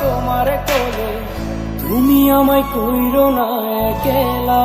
তোমার কোলে তুমি আমায় কইরো না একলা।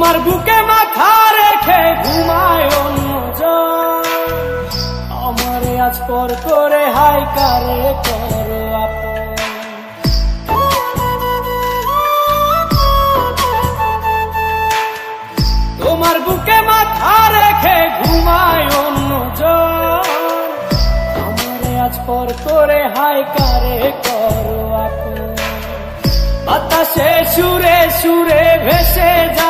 তোমার বুকে মাথা রেখে ঘুমায় আমারে আজ পর করে হাই কারে করো তোমার বুকে মাথা রেখে ঘুমায় অন্যজন আমারে আজ পর করে হাই কারে করো বাতাসে সুরে সুরে ভেসে যাব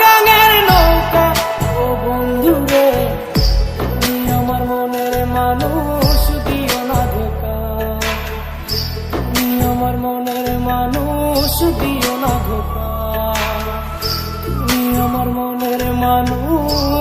আমার মনের মানুষ দিও না ধোকা তুমি আমার মনের মানুষ।